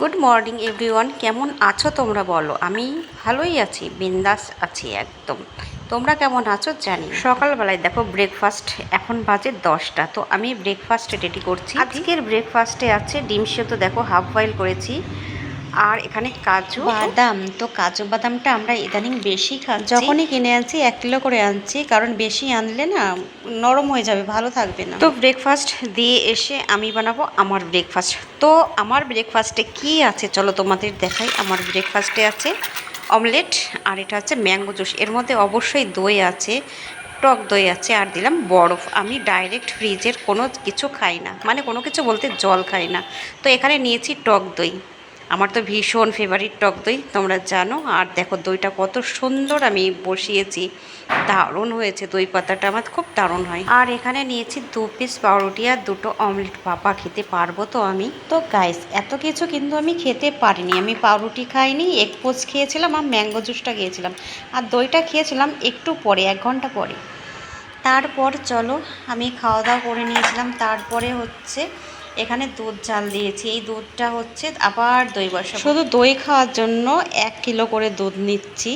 Good morning everyone কেমন আছো তোমরা বলো? আমি ভালোই আছি বিন্দাস আছি একদম। তোমরা কেমন আছো জানি। সকালবেলায় দেখো ব্রেকফাস্ট এখন বাজে দশটা। তো আমি ব্রেকফাস্ট রেডি করছি। আজকের ব্রেকফাস্টে আছে ডিম সে তো দেখো হাফ বয়েল করেছি। আর এখানে কাজু। বাদাম। তো কাজু বাদামটা আমরা ইদানিং বেশি খাচ্ছি। যখনই কিনে আনছি এক কিলো করে আনছি কারণ বেশি আনলে না নরম হয়ে যাবে ভালো থাকবে না। তো ব্রেকফাস্ট দিয়ে এসে আমি বানাবো আমার ব্রেকফাস্ট তো আমার ব্রেকফাস্টে কি আছে? চলো তোমাদের দেখাই আমার ব্রেকফাস্টে আছে অমলেট আর এটা হচ্ছে ম্যাঙ্গো জুস এর মধ্যে অবশ্যই দই আছে টক দই আছে আর দিলাম বরফ। আমি ডাইরেক্ট ফ্রিজের কোনো কিছু খাই না। মানে কোনো কিছু বলতে জল খাই না। তো এখানে নিয়েছি টক দই। আমার তো ভীষণ ফেভারিট টক দই, তোমরা জানো। আর দেখো দইটা কত সুন্দর আমি বসিয়েছি। দারুণ হয়েছে দই পাতাটা, আমার খুব দারুণ হয়। আর এখানে নিয়েছি দু পিস পাউরুটি আর দুটো অমলেট পাপা খেতে পারব তো আমি। তো গাইস এত কিছু কিন্তু আমি খেতে পারিনি। আমি পাউরুটি খাইনি এক পোচ খেয়েছিলাম আর ম্যাঙ্গো জুসটা খেয়েছিলাম। আর দইটা খেয়েছিলাম একটু পরে, এক ঘণ্টা পরে। তারপর চলো, আমি খাওয়া দাওয়া করে নিয়েছিলাম। তারপরে হচ্ছে এখানে দুধ জাল দিয়েছি। এই দুধটা হচ্ছে আবার দই বসা শুধু দই খাওয়ার জন্য এক কিলো করে দুধ নিচ্ছি।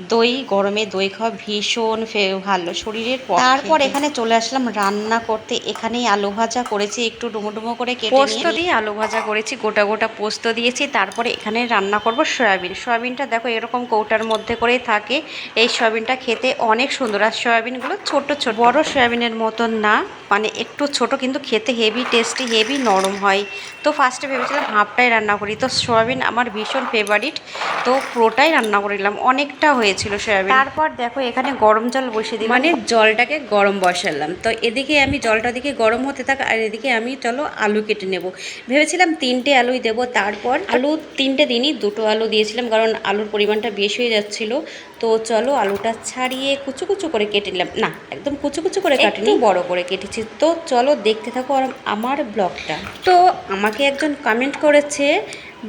দই গরমে দই খাওয়া ভীষণ ফে- ভালো শরীরের। তারপর এখানে চলে আসলাম রান্না করতে। এখানেই আলু ভাজা করেছি একটু ডুমো ডুমো করে কেটে পোস্ত দিয়ে আলু ভাজা করেছি গোটা গোটা পোস্ত দিয়েছি। তারপরে এখানে রান্না করব সয়াবিন। সয়াবিনটা দেখো এরকম কৌটার মধ্যে করেই থাকে। এই সয়াবিনটা খেতে অনেক সুন্দর। আর সয়াবিনগুলো ছোট ছোট। বড় সয়াবিনের মতন না মানে একটু ছোট কিন্তু খেতে হেভি টেস্টি হেভি নরম হয়। তো ফার্স্টে ভেবেছিলাম হাফটাই রান্না করি। তো সয়াবিন আমার ভীষণ ফেভারিট তো পুরোটাই রান্না করিলাম অনেকটা হয়েছিল সয়াবিন। তারপর দেখো এখানে গরম জল বসিয়ে দিই মানে জলটাকে গরম বসালাম। তো এদিকে আমি জলটা দিকে গরম হতে থাক আর এদিকে আমি চলো আলু কেটে নেব। ভেবেছিলাম তিনটে আলুই দেবো তারপর আলু তিনটে দিনই দুটো আলু দিয়েছিলাম কারণ আলুর পরিমাণটা বেশি হয়ে যাচ্ছিল। তো চলো আলুটা ছাড়িয়ে কুচু কুচু করে কেটে নিলাম। না একদম কুচু কুচু করে কাটিনি বড় করে কেটেছি। তো চলো দেখতে থাকো আর- আমার ব্লগটা। তো আমাকে একজন কমেন্ট করেছে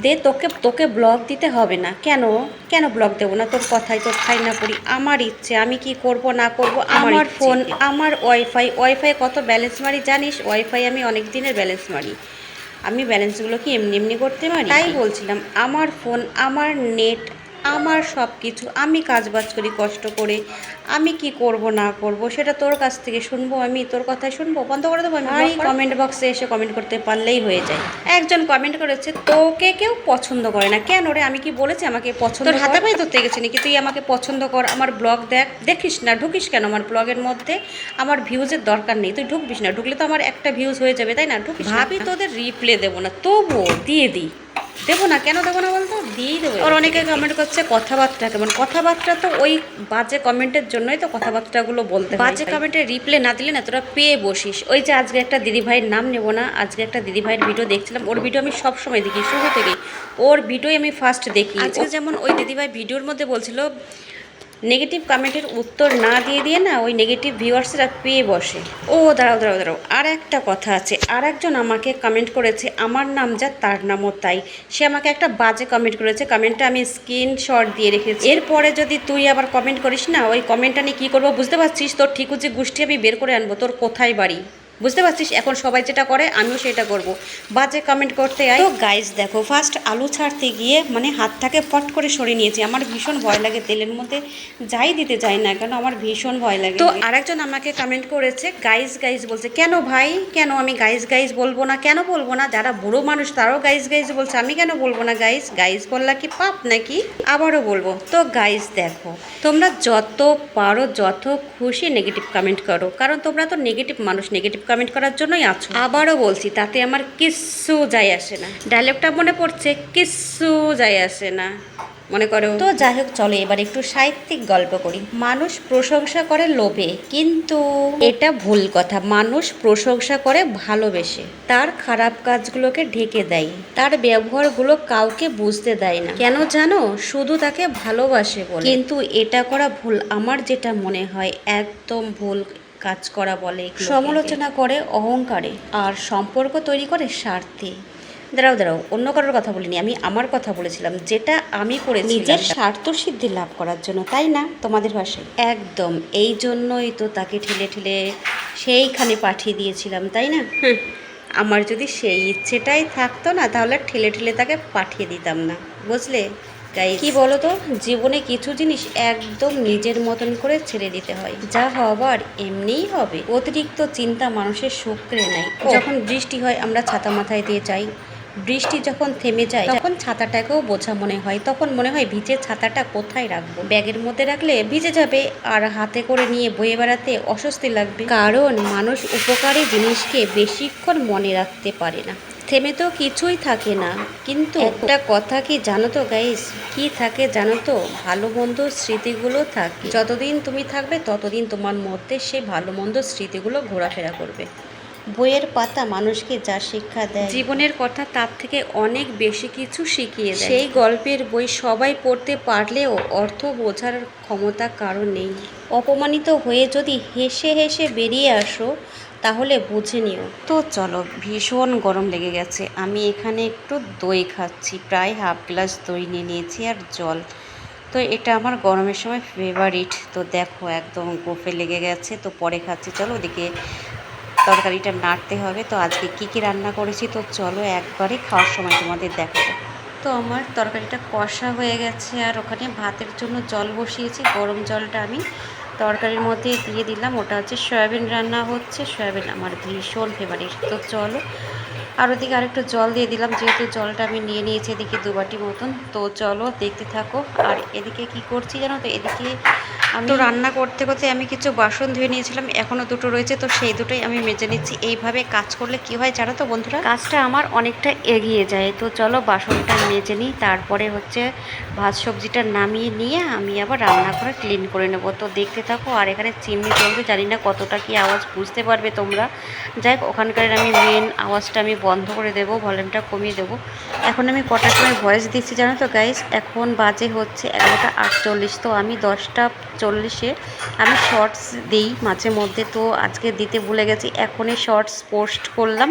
দে তোকে তোকে ব্লগ দিতে হবে না। কেন? কেন ব্লগ দেবো না? তোর কথাই তোর খাই না পড়ি। আমার ইচ্ছে আমি কি করব না করব? আমার ফোন আমার ওয়াইফাই ওয়াইফাই কত ব্যালেন্স মারি জানিস? ওয়াইফাই আমি অনেক দিনের ব্যালেন্স মারি। আমি ব্যালেন্সগুলো কি এমনি এমনি করতে পারি তাই বলছিলাম আমার ফোন আমার নেট আমার সব কিছু আমি কাজ বাজ করি কষ্ট করে। আমি কি করব না করব সেটা তোর কাছ থেকে শুনব আমি তোর কথাই শুনব বন্ধ করে দেবো আমি কমেন্ট বক্সে এসে কমেন্ট করতে পারলেই হয়ে যায়। একজন কমেন্ট করেছে তোকে কেউ পছন্দ করে না। কেন রে? আমি কি বলেছি আমাকে পছন্দ তোর হাতে পায়ে ধরতে গেছে নাকি? তুই আমাকে পছন্দ কর আমার ব্লগ দেখ। দেখিস না ঢুকিস কেন আমার ব্লগের মধ্যে? আমার ভিউজের দরকার নেই তুই ঢুকবিস না। ঢুকলে তো আমার একটা ভিউজ হয়ে যাবে তাই না? ঢুকিস ভাবি তোদের রিপ্লে দেবো না তবুও দিয়ে দিই। দেবো না কেন দেবো না বলতো? দিয়েই দেবো। আর অনেকে কমেন্ট করছে কথাবার্তা কেমন? কথাবার্তা তো ওই বাজে কমেন্টের জন্যই তো কথাবার্তাগুলো বলতে বাজে কমেন্টে রিপ্লে না দিলে না তোরা পেয়ে বসিস। ওই যে আজকে একটা দিদিভাইয়ের নাম নেব না আজকে একটা দিদিভাইয়ের ভিডিও দেখছিলাম ওর ভিডিও আমি সবসময় দেখি শুরু থেকে ওর ভিডিওই আমি ফার্স্ট দেখি। আজকে যেমন ওই দিদিভাই ভিডিওর মধ্যে বলছিল নেগেটিভ কমেন্টের উত্তর না দিয়ে দিয়ে না ওই নেগেটিভ ভিউয়ার্সরা পেয়ে বসে। ও, দাঁড়াও দাঁড়াও দাঁড়াও আর একটা কথা আছে। আর একজন আমাকে কমেন্ট করেছে, আমার নাম যা, তার নামও তাই। সে আমাকে একটা বাজে কমেন্ট করেছে, কমেন্টটা আমি স্ক্রিনশট দিয়ে রেখেছি। এরপরে যদি তুই আবার কমেন্ট করিস না, ওই কমেন্টটা নিয়ে কী করব বুঝতে পারছিস? তোর ঠিক ঠিকুচি গোষ্ঠী আমি বের করে আনব, তোর কোথায় বাড়ি? বুঝতে পারছিস? এখন সবাই যেটা করে আমিও সেটা করব। বাজে কমেন্ট করতে আই তো গাইস দেখো ফার্স্ট আলু ছাড়তে গিয়ে মানে হাতটাকে পট করে সরিয়ে নিয়েছি। আমার ভীষণ ভয় লাগে তেলের মধ্যে যাই দিতে চাই না কেন আমার ভীষণ ভয় লাগে। তো আরেকজন আমাকে কমেন্ট করেছে গাইস গাইস বলছে কেন ভাই? কেন আমি গাইস গাইজ বলব না? কেন বলব না? যারা বুড়ো মানুষ তারাও গাইস গাইস বলছে। আমি কেন বলব না গাইস গাইস বললা কি পাপ নাকি? আবারও বলব। তো গাইস দেখো তোমরা যত পারো যত খুশি নেগেটিভ কমেন্ট করো। কারণ তোমরা তো নেগেটিভ মানুষ নেগেটিভ কমেন্ট করার জন্যই আছো। আবারও বলছি তাতে আমার কিচ্ছু যায় আসে না। ডায়লগটা মনে পড়ছে কিচ্ছু যায় আসে না। মনে করো। তো যাই হোক চলো এবার একটু সাহিত্যিক গল্প করি। মানুষ প্রশংসা করে লোভে কিন্তু এটা ভুল কথা। মানুষ প্রশংসা করে ভালোবেসে। তার খারাপ কাজগুলোকে ঢেকে দেয়। তার ব্যবহারগুলো কাউকে বুঝতে দেয় না। কেন জানো? শুধু তাকে ভালোবাসে বলে। কিন্তু এটা করা ভুল। আমার যেটা মনে হয় একদম ভুল। কাজ করা বলে সমালোচনা করে অহংকারে আর সম্পর্ক তৈরি করে স্বার্থে। দাঁড়াও দাঁড়াও অন্য কারোর কথা বলিনি আমি আমার কথা বলেছিলাম যেটা আমি করেছি নিজের স্বার্থ সিদ্ধি লাভ করার জন্য তাই না? তোমাদের ভাষায়। একদম এই জন্যই তো তাকে ঠেলে ঠেলে সেইখানে পাঠিয়ে দিয়েছিলাম তাই না? আমার যদি সেই ইচ্ছেটাই থাকতো না তাহলে ঠেলে ঠেলে তাকে পাঠিয়ে দিতাম না বুঝলে? গাইস কি বলো তো জীবনে কিছু জিনিস একদম নিজের মতন করে ছেড়ে দিতে হয়। যা হবার এমনিই হবে। অতিরিক্ত চিন্তা মানুষের কেড়ে নেয় যখন বৃষ্টি হয় আমরা ছাতা মাথায় দিয়ে যাই। বৃষ্টি যখন থেমে যায় তখন ছাতাটাকেও বোঝা মনে হয়। তখন মনে হয় ভিজে ছাতাটা কোথায় রাখব? ব্যাগের মধ্যে রাখলে ভিজে যাবে আর হাতে করে নিয়ে বয়ে বেড়াতে অস্বস্তি লাগবে। কারণ মানুষ উপকারী জিনিসকে বেশিক্ষণ মনে রাখতে পারে না। থেমে তো কিছুই থাকে না। কিন্তু একটা কথা কি জানো তো গাইস কি থাকে জানো তো? ভালো মন্দ স্মৃতিগুলো থাকে। যতদিন তুমি থাকবে ততদিন তোমার মধ্যে সেই ভালো মন্দ স্মৃতিগুলো ঘোরাফেরা করবে। বইয়ের পাতা মানুষকে যা শিক্ষা দেয়। জীবনের কথা তার থেকে অনেক বেশি কিছু শিখিয়ে দেয়। সেই গল্পের বই সবাই পড়তে পারলেও অর্থ বোঝার ক্ষমতা কারও নেই। অপমানিত হয়ে যদি হেসে হেসে বেরিয়ে আসো তাহলে বুঝে নিও। তো চলো, ভীষণ গরম লেগে গেছে। আমি এখানে একটু দই খাচ্ছি, প্রায় হাফ গ্লাস দই নিয়ে নিয়েছি আর জল। তো এটা আমার গরমের সময় ফেভারিট তো দেখো একদম গোফে লেগে গেছে, তো পরে খাচ্ছি। চলো ওদিকে তরকারিটা নাড়তে হবে। তো আজকে কি কি রান্না করেছি? তো চলো একবারে খাওয়ার সময় তোমাদের দেখাবো। তো আমার তরকারিটা কষা হয়ে গেছে আর ওখানে ভাতের জন্য জল বসিয়েছি। গরম জলটা আমি তরকারির মধ্যে দিয়ে দিলাম। ওটা হচ্ছে সয়াবিন রান্না হচ্ছে। সয়াবিন আমার ভীষণ ফেভারিট তো চলো, আর ওদিকে আরেকটু জল দিয়ে দিলাম। যেহেতু জলটা আমি নিয়ে নিয়েছি এদিকে দুবাটি মতন। তো চলো দেখতে থাকো। আর এদিকে কি করছি জানো তো? এদিকে তো রান্না করতে করতে আমি কিছু বাসন ধুয়ে নিয়েছিলাম এখনও দুটো রয়েছে তো সেই দুটোই আমি মেজে নিচ্ছি। এইভাবে কাজ করলে কি হয় জানো তো বন্ধুরা? কাজটা আমার অনেকটা এগিয়ে যায় তো চলো বাসনটা মেজে নিই তারপরে হচ্ছে ভাত সবজিটা নামিয়ে নিয়ে আমি আবার রান্না করে ক্লিন করে নেব। তো দেখতে থাকো আর এখানে চিমনি চলবে জানি না কতটা কি আওয়াজ বুঝতে পারবে তোমরা। যাই হোক ওখানকার আমি মেন আওয়াজটা আমি বন্ধ করে দেবো ভলিউমটা কমিয়ে দেবো। এখন আমি কটার সময় ভয়েস দিচ্ছি জানো তো গাইস এখন বাজে হচ্ছে এগারোটা আটচল্লিশ তো আমি দশটা চল্লিশে। আমি শর্টস দিই মাঝে মধ্যে, তো আজকে দিতে ভুলে গেছি। এখনই শর্টস পোস্ট করলাম।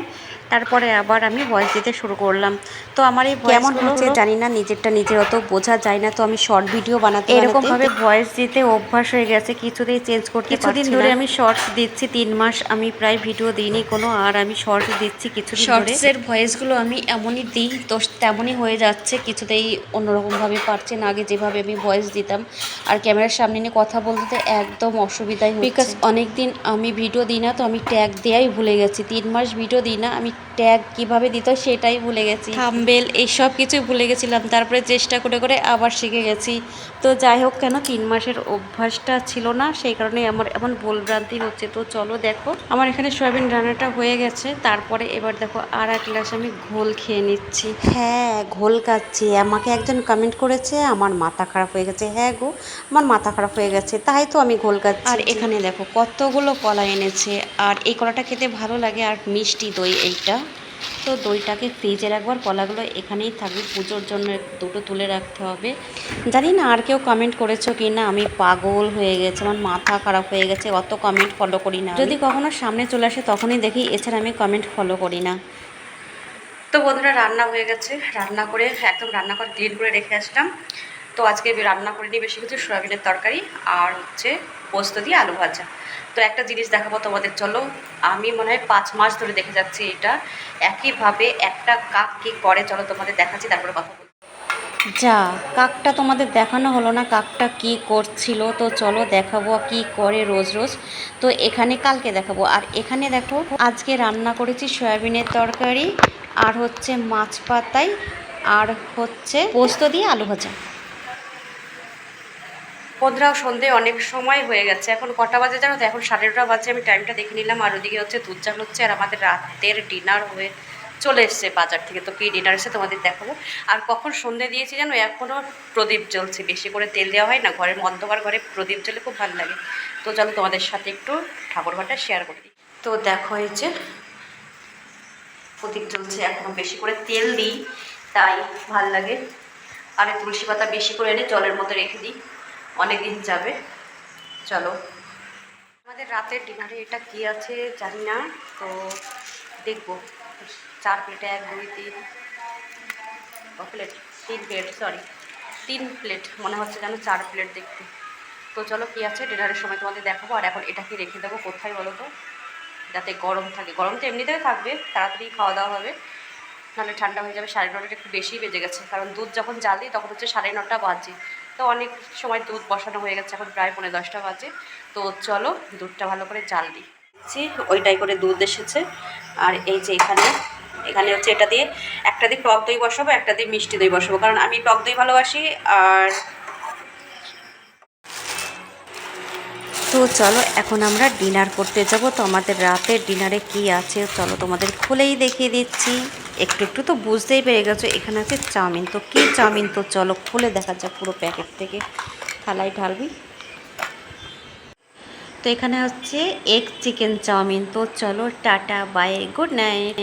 তারপরে আবার আমি ভয়েস দিতে শুরু করলাম। তো আমার এই কেমন হচ্ছে জানি না নিজেরটা নিজের অত বোঝা যায় না তো আমি শর্ট ভিডিও বানাতে এরকমভাবে ভয়েস দিতে অভ্যাস হয়ে গেছে কিছুতেই চেঞ্জ করতে কিছুদিন ধরে আমি শর্টস দিচ্ছি তিন মাস আমি প্রায় ভিডিও দিইনি কোনো আর আমি শর্টস দিচ্ছি কিছু শর্টসের ভয়েসগুলো আমি এমনই দিই তো তেমনই হয়ে যাচ্ছে কিছুতেই অন্যরকমভাবে পারছে না আগে যেভাবে আমি ভয়েস দিতাম। আর ক্যামেরার সামনে নিয়ে কথা বলতে একদম অসুবিধাই বিকজ অনেক দিন আমি ভিডিও দিই না তো আমি ট্যাগ দেওয়াই ভুলে গেছি। তিন মাস ভিডিও দিই না আমি ট্যাগ কীভাবে দিত সেটাই ভুলে গেছি। থাম্বেল এই সব কিছুই ভুলে গেছিলাম। তারপরে চেষ্টা করে করে আবার শিখে গেছি। তো যাই হোক কেন তিন মাসের অভ্যাসটা ছিল না সেই কারণে আমার এমন ভুলভ্রান্তি হচ্ছে। তো চলো দেখো আমার এখানে সয়াবিন রান্নাটা হয়ে গেছে। তারপরে এবার দেখো আর এক গ্লাস আমি ঘোল খেয়ে নিচ্ছি। হ্যাঁ ঘোল খাচ্ছি। আমাকে একজন কমেন্ট করেছে আমার মাথা খারাপ হয়ে গেছে। হ্যাঁ গো আমার মাথা খারাপ হয়ে গেছে তাই তো আমি ঘোল খাচ্ছি। আর এখানে দেখো কতগুলো কলা এনেছে। আর এই কলাটা খেতে ভালো লাগে আর মিষ্টি দই এইটা তো দইটাকে ফ্রিজে রাখবার কলাগুলো এখানেই থাকবে। পুজোর জন্য দুটো তুলে রাখতে হবে। জানি না আর কেউ কমেন্ট করেছ কি না আমি পাগল হয়ে গেছে আমার মাথা খারাপ হয়ে গেছে অত কমেন্ট ফলো করি না যদি কখনো সামনে চলে আসে তখনই দেখি এছাড়া আমি কমেন্ট ফলো করি না। তো বন্ধুরা রান্না হয়ে গেছে। রান্না করে একদম রান্না করে ক্লিন করে রেখে আসলাম। তো আজকে রান্না করে করিনি বেশি কিছু সয়াবিনের তরকারি আর হচ্ছে পোস্ত দিয়ে আলু ভাজা। তো একটা জিনিস দেখাবো তোমাদের, চলো। আমি মনে হয় পাঁচ মাস ধরে দেখে যাচ্ছি এটা। একইভাবে একটা কাক কি করে, চলো তোমাদের দেখাচ্ছি, তারপরে কথা বলব। যা, কাকটা তোমাদের দেখানো হলো না, কাকটা কি করছিল? তো চলো দেখাবো কি করে রোজ রোজ। তো এখানে কালকে দেখাবো। আর এখানে দেখো, আজকে রান্না করেছি সয়াবিনের তরকারি, আর হচ্ছে মাছ পাতায় আর হচ্ছে পোস্ত দিয়ে আলু ভাজা। পনেরো সন্ধে অনেক সময় হয়ে গেছে। এখন কটা বাজে জানো তো? এখন সাড়ে নটা বাজে, আমি টাইমটা দেখে নিলাম। আর ওদিকে হচ্ছে দুধ চাল হচ্ছে আর আমাদের রাতের ডিনার হয়ে চলে এসছে বাজার থেকে। তো কী ডিনার এসে তোমাদের দেখাবো। আর কখন সন্ধে দিয়েছি জানো? এখনও প্রদীপ জ্বলছে। বেশি করে তেল দেওয়া হয় না। ঘরের অন্ধকার, ঘরে প্রদীপ জ্বলে খুব ভালো লাগে। তো চলো তোমাদের সাথে একটু ঠাকুরঘরটা শেয়ার করে। তো দেখো হয়েছে প্রদীপ জ্বলছে। এখনও বেশি করে তেল দিই, তাই ভালো লাগে। আর এই তুলসী পাতা বেশি করে এনে জলের মধ্যে রেখে দিই। অনেক দিন যাবে। চলো। আমাদের রাতের ডিনারে এটা কি আছে জানি না, তো দেখব। চার প্লেটে এক, দুই, তিন প্লেট তিন প্লেট সরি তিন প্লেট মনে হচ্ছে যেন চার প্লেট দেখতে। তো চলো কি আছে? ডিনারের সময় তোমাদের দেখাবো। আর এখন এটা কি রেখে দেবো, কোথায় বলো তো? যাতে গরম থাকে। গরম তো এমনিতেও থাকবে, তাড়াতাড়ি খাওয়া দাওয়া হবে। নাহলে ঠান্ডা হয়ে যাবে, সাড়ে নটাটা একটু বেশি বেজে গেছে। কারণ দুধ যখন দিই তখন হচ্ছে সাড়ে নটা বাজে। তো অনেক সময় দুধ বসানো হয়ে গেছে, এখন প্রায় পনেরো দশটা বাজে। তো চলো দুধটা ভালো করে জাল দিই। ওইটাই করে দুধ এসেছে। আর এই যে এখানে এখানে হচ্ছে এটা দিয়ে একটা দিয়ে টক দই বসাবো, একটা দিয়ে মিষ্টি দই বসাবো। কারণ আমি টক দই ভালোবাসি আর তো চলো, এখন আমরা ডিনার করতে যাব। তো আমাদের রাতের ডিনারে কি আছে চলো তোমাদের খুলেই দেখিয়ে দিচ্ছি। একটু একটু তো বুঝতেই পেরে গেছো, এখানে আছে চাউমিন। তো কী চাউমিন? তো চলো খুলে দেখা যাক পুরো প্যাকেট থেকে। থালায় ঢালবি। তো এখানে হচ্ছে এগ চিকেন চাউমিন। তো চলো টাটা বাই গুড নাইট